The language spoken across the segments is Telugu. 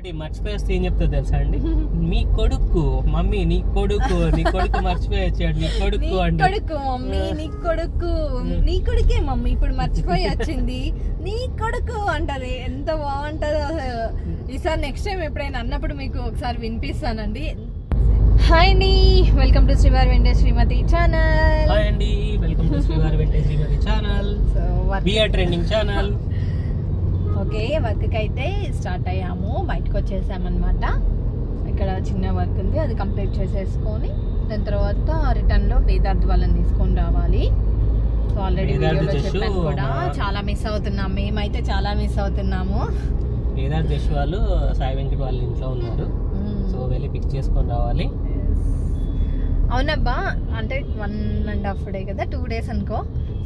ఇంకోటి మర్చిపోయేస్తే ఏం చెప్తుంది తెలుసా అండి? మీ కొడుకు మమ్మీ నీ కొడుకు నీ కొడుకు మర్చిపోయి వచ్చాడు నీ కొడుకు అంటే కొడుకు మమ్మీ నీ కొడుకు నీ కొడుకే మమ్మీ ఇప్పుడు మర్చిపోయి వచ్చింది నీ కొడుకు అంటది ఎంత బాగుంటుందో ఈసారి నెక్స్ట్ టైం ఎప్పుడైనా అన్నప్పుడు మీకు ఒకసారి వినిపిస్తానండి. హాయ్ అండి. వెల్కమ్ టు శ్రీవారి వెంటే శ్రీమతి ఛానల్ హాయ్ అండి. వెల్కమ్ టు శ్రీవారి వెంటే శ్రీవారి channel so BR trending channel okay వర్క్కి అయితే స్టార్ట్ అయ్యాము. బయటకు వచ్చేసామన్నమాట ఇక్కడ చిన్న వర్క్ ఉంది అది కంప్లీట్ చేసేసుకొని దాని తర్వాత రిటర్న్లో వేదార్థ్ వాళ్ళని తీసుకొని రావాలి. సో ఆల్రెడీ వేదార్థ్ వీడియోలో చెప్పాను కూడా చాలా మిస్ అవుతున్నాం. మేమైతే చాలా మిస్ అవుతున్నాము. కేదార్ దేశ్ వాళ్ళు సాయి వెంకట్ వాళ్ళ ఇంట్లో ఉన్నారు. సో వెళ్ళి పిక్ చేసుకొని రావాలి. అవునబ్బా అంటే వన్ అండ్ హాఫ్ డే కదా టూ డేస్ అనుకో.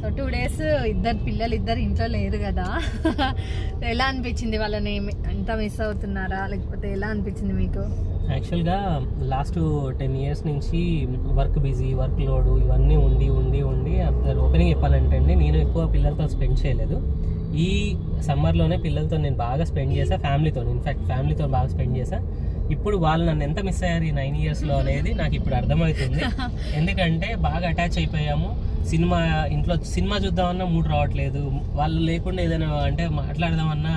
సో టూ డేస్ ఇద్దరు పిల్లలు ఇద్దరు ఇంట్లో లేరు కదా. ఎలా అనిపించింది వాళ్ళని? ఎంత మిస్ అవుతున్నారా? లేకపోతే ఎలా అనిపించింది మీకు? యాక్చువల్గా లాస్ట్ టెన్ ఇయర్స్ నుంచి వర్క్ బిజీ వర్క్ లోడ్ ఇవన్నీ ఉండి ఉండి ఉండి ఓపెనింగ్ చెప్పాలంటే అండి నేను ఎక్కువ పిల్లలతో స్పెండ్ చేయలేదు. ఈ సమ్మర్లోనే పిల్లలతో నేను బాగా స్పెండ్ చేసా ఫ్యామిలీతో ఇన్ఫాక్ట్ ఫ్యామిలీతో బాగా స్పెండ్ చేసా ఇప్పుడు వాళ్ళు నన్ను ఎంత మిస్ అయ్యారు ఈ నైన్ ఇయర్స్లో అనేది నాకు ఇప్పుడు అర్థమవుతుంది. ఎందుకంటే బాగా అటాచ్ అయిపోయాము. సినిమా ఇంట్లో సినిమా చూద్దామన్నా మూడు రావట్లేదు. వాళ్ళు లేకుండా ఏదైనా అంటే మాట్లాడదామన్నా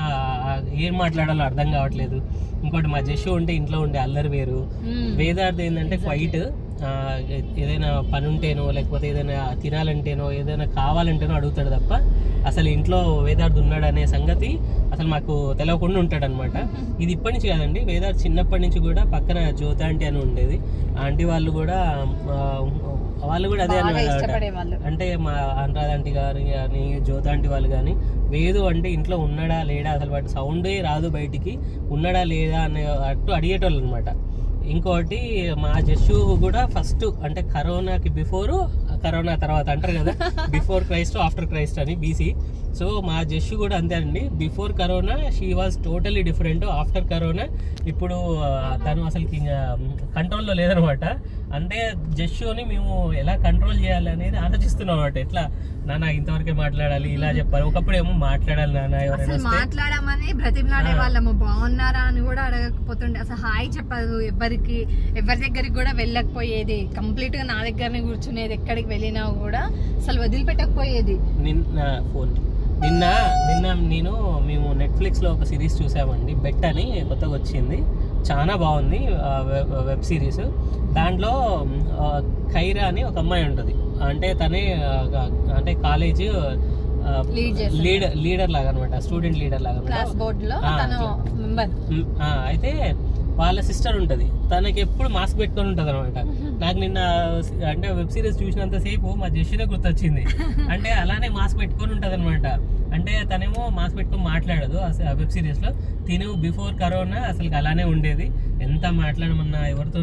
ఏం మాట్లాడాలో అర్థం కావట్లేదు. ఇంకోటి మా జస్సు ఉంటే ఇంట్లో ఉండే అల్లరి వేరు. వేదార్థ్ ఏంటంటే క్వైట్ ఏదైనా పని ఉంటేనో లేకపోతే ఏదైనా తినాలంటేనో ఏదైనా కావాలంటేనో అడుగుతాడు తప్ప అసలు ఇంట్లో వేదార్థ్ ఉన్నాడు అనే సంగతి అసలు మాకు తెలియకుండా ఉంటాడు అనమాట ఇది ఇప్పటి నుంచి కాదండి వేదార్థ్ చిన్నప్పటి నుంచి కూడా పక్కన జ్యోతి ఆంటీ అని ఉండేది. ఆంటీ వాళ్ళు కూడా వాళ్ళు కూడా అదే వాళ్ళు అంటే మా అనురాధ ఆంటీ గారు కానీ జ్యోతి ఆంటీ వాళ్ళు కానీ వేదు అంటే ఇంట్లో ఉన్నాడా లేడా అసలు వాటి సౌండే రాదు బయటికి ఉన్నాడా లేదా అనే అట్టు అడిగేటోళ్ళు అనమాట ఇంకోటి మా జస్సు కూడా ఫస్ట్ అంటే కరోనాకి బిఫోర్ కరోనా తర్వాత అంటారు కదా బిఫోర్ క్రైస్ట్ ఆఫ్టర్ క్రైస్ట్ అని బీసీ. సో మా జస్సు కూడా అంతే అండి. Before corona she was totally different. After corona ఇప్పుడు తను అసలు కంట్రోల్లో లేదనమాట. అంటే జస్సుని మేము ఎలా కంట్రోల్ చేయాలి అనేది ఆలోచిస్తున్నాం అనమాట ఎట్లా? నాన్న ఇంతవరకే మాట్లాడాలి ఇలా చెప్పాలి. ఒకప్పుడు ఏమో మాట్లాడాలి నాన్న అసలు మాట్లాడమని బ్రతిమలాడే. వాళ్ళము. బాగున్నారా అని కూడా అడగకపోతుండే. అసలు హాయ్ చెప్పదు ఎవరికి ఎవరి దగ్గరికి కూడా వెళ్ళకపోయేది. కంప్లీట్గా నా దగ్గరనే కూర్చునేది. ఎక్కడికి వెళ్ళినా కూడా అసలు వదిలిపెట్టకపోయేది. నిన్న ఫోన్. నిన్న నిన్న నేను మేము నెట్ఫ్లిక్స్లో ఒక సిరీస్ చూసామండి. బెట్ అని కొత్తగా వచ్చింది. చాలా బాగుంది వెబ్ సిరీస్. దాంట్లో ఖైరా అని ఒక అమ్మాయి ఉంటుంది. అంటే తనే అంటే కాలేజ్. లీడర్ లాగా అనమాట స్టూడెంట్ లీడర్ లాగా అయితే వాళ్ళ సిస్టర్ ఉంటుంది. తనకి ఎప్పుడు మాస్క్ పెట్టుకొని ఉంటుంది అనమాట. నాకు నిన్న అంటే వెబ్ సిరీస్ చూసినంత సేపు మా జస్టినే గుర్తొచ్చింది. అంటే అలానే మాస్క్ పెట్టుకొని ఉంటుంది అనమాట. అంటే తనేమో మాస్క్ పెట్టుకొని మాట్లాడదు ఆ వెబ్ సిరీస్లో. తిను బిఫోర్ కరోనా అసలు అలానే ఉండేది. ఎంత మాట్లాడమన్నా ఎవరితో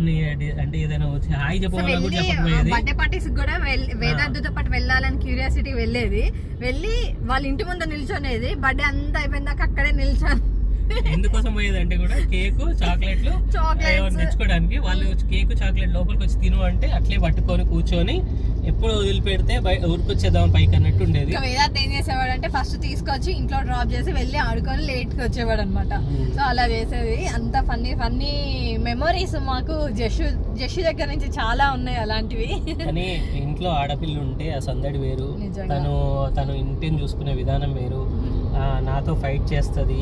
అంటే ఏదైనా వచ్చి హాయ్ చెప్పమన్నా కూడా చెప్పకపోయేది. బర్త్డే పార్టీస్ కూడా వెళ్- వేదాంతుతో పాటు వెళ్ళాలని క్యూరియాసిటీ వెళ్ళేది. వెళ్ళి వాళ్ళ ఇంటి ముందు నిల్చొనేది. బర్త్డే అంతా అయిపోయిన దాకా అక్కడే నిల్చొని ఎందుకోసం పోయేది అంటే కూడా కేక్ చాక్లెట్లు. ఏమైనా తెచ్చుకోవడానికి. వాళ్ళు కేక్ చాక్లెట్ లోపలికి వచ్చి తిను అంటే అట్లే పట్టుకొని కూర్చొని ఎప్పుడు వదిలిపెడితే ఉరికొచ్చేద్దాం పైకి అన్నట్టు ఉండేది. వేదాంత్ ఏం చేసేవాడు అంటే ఫస్ట్ తీసుకొచ్చి ఇంట్లో డ్రాప్ చేసి వెళ్ళి ఆడుకొని లేట్కి వచ్చేవాడు అనమాట. సో అలా చేసేది. అంత ఫన్నీ ఫన్నీ మెమరీస్ మాకు జషు జషు దగ్గర నుంచి చాలా ఉన్నాయి అలాంటివి. కానీ ఇంట్లో ఆడపిల్ల ఉంటే ఆ సందడి వేరు. తను తను ఇంటిని చూసుకునే విధానం వేరు. నాతో ఫైట్ చేస్తుంది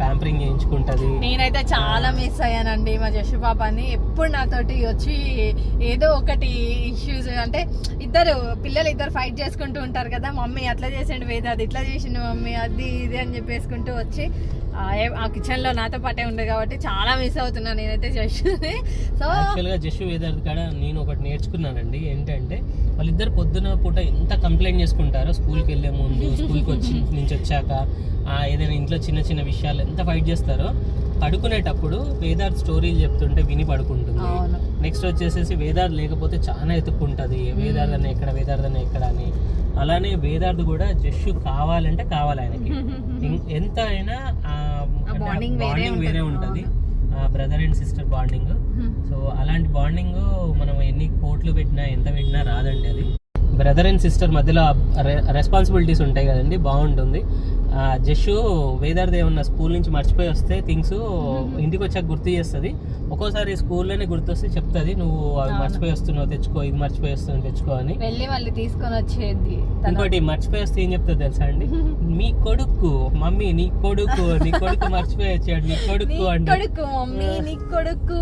ప్యాంపరింగ్ చేయించుకుంటది. నేనైతే చాలా మిస్ అయ్యానండి మా జషు పాపని. ఎప్పుడు నాతోటి వచ్చి ఏదో ఒకటి ఇష్యూస్ అంటే ఇద్దరు పిల్లలు ఇద్దరు ఫైట్ చేసుకుంటూ ఉంటారు కదా మమ్మీ అట్లా చేసిండు వేద అది ఇట్లా చేసిండు మమ్మీ అది ఇది అని చెప్పేసుకుంటూ వచ్చి ఆ కిచెన్లో నాతో పాటే ఉంది కాబట్టి చాలా మిస్ అవుతున్నా నేనైతే జషుని. సో యాక్చువల్గా జస్సు వేదార్థ్ కాడ నేను ఒకటి నేర్చుకున్నానండి. ఏంటంటే వాళ్ళిద్దరు పొద్దున పూట ఎంత కంప్లైంట్ చేసుకుంటారో స్కూల్కి వెళ్ళే ముందు స్కూల్కి వచ్చి నుంచి వచ్చాక ఆ, ఏదైనా ఇంట్లో చిన్న చిన్న విషయాలు ఎంత ఫైట్ చేస్తారో పడుకునేటప్పుడు వేదార్థ్ స్టోరీలు చెప్తుంటే విని పడుకుంటుంది. నెక్స్ట్ వచ్చేసేసి వేదార్థ్ లేకపోతే చాలా ఎత్తుక్కుంటది. వేదార్థ్ అన్న ఎక్కడ వేదార్థ్ అన్న ఎక్కడ అని. అలానే వేదార్థ్ కూడా జస్సు కావాలంటే కావాలి ఆయనకి. ఎంత అయినా ఆ, bonding వేరే. ఉంటుంది. Brother and sister bonding so అలాంటి బాండింగ్ మనం ఎన్ని కోట్లు పెట్టినా ఎంత పెట్టినా రాదండి అది. బ్రదర్ అండ్ సిస్టర్ మధ్యలో రెస్పాన్సిబిలిటీస్ ఉంటాయి కదండి బాగుంటుంది. జషు వేదార్థ ఏమన్నా స్కూల్ నుంచి మర్చిపోయి వస్తే థింగ్స్ ఇంటికి వచ్చాక గుర్తు చేస్తుంది. ఒక్కోసారి స్కూల్లోనే గుర్తొస్తే చెప్తుంది నువ్వు అవి. మర్చిపోయి వస్తున్నావు తెచ్చుకో ఇది మర్చిపోయి వస్తున్నావు తెచ్చుకో అని. వెళ్ళి మళ్ళీ తీసుకొని వచ్చేది. ఇంకోటి మర్చిపోయి వస్తే ఏం చెప్తుంది తెలుసా అండి? మీ కొడుకు మమ్మీ నీ కొడుకు నీ కొడుకు మర్చిపోయి వచ్చాడు నీ కొడుకు అంటే కొడుకు మమ్మీ నీ కొడుకు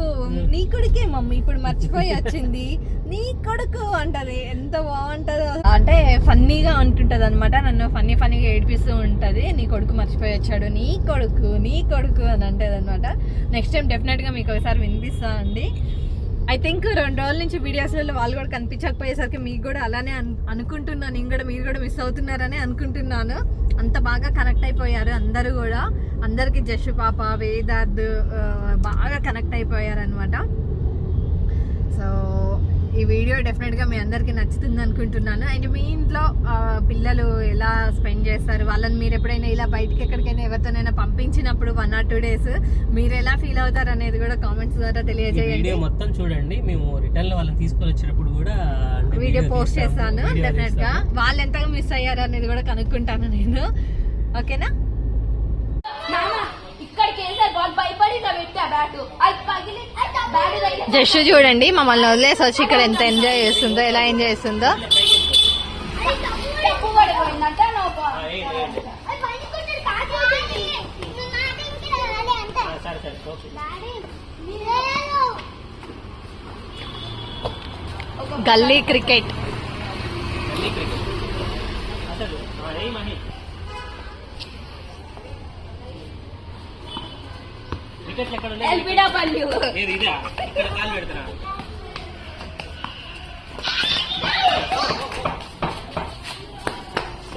నీ కొడుకే మమ్మీ ఇప్పుడు మర్చిపోయి వచ్చింది. నీ కొడుకు అంటది. ఎంత బాగుంటదో. అంటే ఫన్నీగా అంటుంటది అనమాట నన్ను ఫన్నీ ఫన్నీగా ఏడిపిస్తూ ఉంటది. నీ కొడుకు మర్చిపోయి వచ్చాడు. నీ కొడుకు నీ కొడుకు అని అంటది అనమాట నెక్స్ట్ టైం డెఫినెట్గా మీకు ఒకసారి వినిపిస్తా అండి. ఐ థింక్ రెండు రోజుల నుంచి వీడియోస్లలో వాళ్ళు కూడా కనిపించకపోయేసరికి మీకు కూడా అలానే అను- అనుకుంటున్నాను నేను కూడా మీరు కూడా మిస్ అవుతున్నారని అనుకుంటున్నాను. అంత బాగా కనెక్ట్ అయిపోయారు అందరూ కూడా. అందరికీ జష్ పాప వేదార్థ్ బాగా కనెక్ట్ అయిపోయారు అనమాట సో ఈ వీడియో డెఫినెట్గా మీ అందరికీ నచ్చుతుంది అనుకుంటున్నాను. అండ్ మీ ఇంట్లో పిల్లలు ఎలా స్పెండ్ చేస్తారు? వాళ్ళని మీరు ఎప్పుడైనా ఇలా బయటికి ఎక్కడికైనా ఎవరితోనైనా పంపించినప్పుడు వన్ ఆర్ టూ డేస్ మీరు ఎలా ఫీల్ అవుతారు అనేది కూడా కామెంట్స్ ద్వారా తెలియజేయండి. మొత్తం చూడండి. మేము రిటర్న్లో వాళ్ళని తీసుకొని వచ్చినప్పుడు కూడా వీడియో పోస్ట్ చేస్తాను వీడియో డెఫినెట్గా. తీస్తాము. వాళ్ళు ఎంతగా మిస్ అయ్యారు అనేది కూడా కనుక్కుంటాను నేను. ఓకేనా? జస్ట్ చూడండి మమ్మల్ని వదిలేసి వచ్చి ఇక్కడ ఎంత ఎంజాయ్ చేస్తుందో ఎలా ఎంజాయ్ చేస్తుందో. తప్పు పడిపోయిందంట నువ్వు ఆ, ఏంటి, ఏంటి? ఆ, సరే సరే ఓకే. గల్లీ క్రికెట్ మళ్ళీ క్రికెట్. అసలు ఆ, ఏయ్ మహి. వికెట్లు ఎక్కడ ఉన్నాయి? ఎల్బిడబ్ల్యూ ఏది ఇదా? ఇక్కడ కాలు పెడతారా?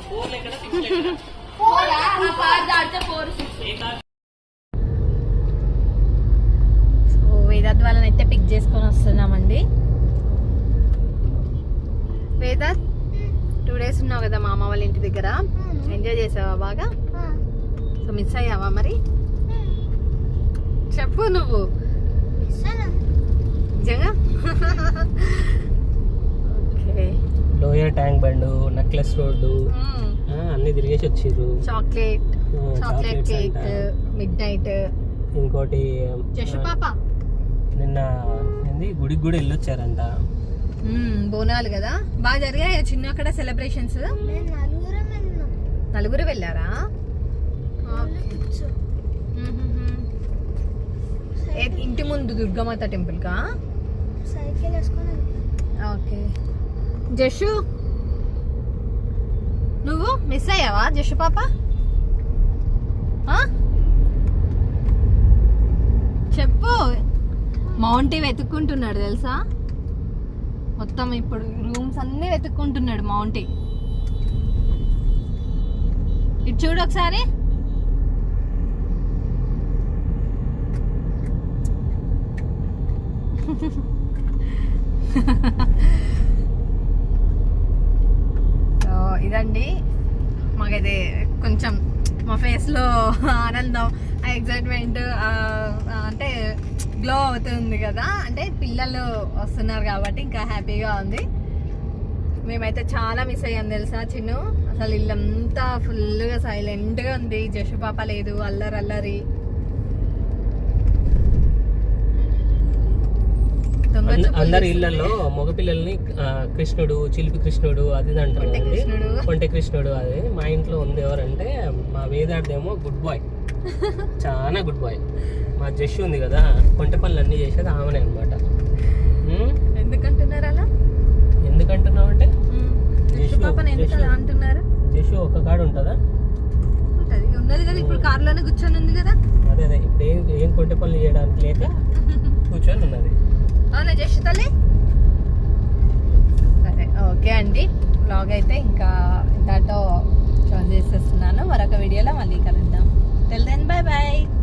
ఫోర్లు ఎక్కడ? సిక్స్లు ఎక్కడ? ఫోర్? ఆ పార్ దాడితే ఫోర్ ఏ కాలు సో వేదాత్ వాళ్ళని అయితే పిక్ చేసుకొని వస్తున్నామండి. వేదాత్ టూ డేస్ ఉన్నావు కదా మా అమ్మ వాళ్ళ ఇంటి దగ్గర. ఎంజాయ్ చేసావా బాగా? సో మిస్ అయ్యావా మరి? చెప్పు నువ్వు నిజంగా okay lower tank bund necklace road అన్ని తిరిగేసి వచ్చిర్రు. Chocolate chocolate cake. Mid night ఇంకోటి పాప నిన్న ఏంది? గుడికి కూడా వెళ్ళొచ్చారంట. మ్మ్, బోనాలు కదా? బాగా జరిగాయి చిన్న అక్కడ సెలబ్రేషన్స్ నలుగురు వెళ్ళారా? ఇంటి ముందు దుర్గమాత టెంపుల్ కా? సైకిల్ వేసుకొని ఓకే. జషు? నువ్వు మిస్ అయ్యావా జషు పాప? చెప్పు. మౌంటీ వెతుక్కుంటున్నాడు తెలుసా? మొత్తం ఇప్పుడు రూమ్స్ అన్నీ వెతుక్కుంటున్నాడు మౌంటీ ఇటు చూడు ఒకసారి. సో ఇదండి. మాకైతే కొంచెం మా ఫేస్లో ఆనందం ఆ ఎగ్జైట్మెంట్ అంటే గ్లో అవుతుంది కదా. అంటే పిల్లలు వస్తున్నారు కాబట్టి ఇంకా హ్యాపీగా ఉంది. మేమైతే చాలా మిస్ అయ్యాం తెలుసా చిన్ను? అసలు ఇల్లంతా ఫుల్గా సైలెంట్గా ఉంది. జషు పాప లేదు అల్లరి అల్లరి. అందరి. ఇళ్ళలో మగపిల్లల్ని కృష్ణుడు చిలిపి కృష్ణుడు అది అంటారు కొంటె. కృష్ణుడు. అది. మా ఇంట్లో ఉంది ఎవరంటే మా వేదార్థేమో గుడ్ బాయ్. చాలా గుడ్ బాయ్. మా జష్ ఉంది కదా కొంటె పనులు అన్ని చేసేది ఆమెనే అనమాట ఎందుకంటున్నారు అలా? ఎందుకంటున్నావు అంటే జషు ఒక కాడు ఉంటుందా? ఉంటది. ఉన్నది కదా ఇప్పుడు కార్లోనే కూర్చొని ఉంది కదా? అదే అదే. ఇప్పుడు ఏం ఏం కొంటె పనులు చేయడానికి లేక కూర్చొని ఉన్నది. అవునా జస్ట్ తల్లి? సరే ఓకే అండి. బ్లాగ్ అయితే ఇంకా దాంతో జాయిన్ చేసేస్తున్నాను. మరొక వీడియోలో మళ్ళీ కలుద్దాం. తెల్ బాయ్ బాయ్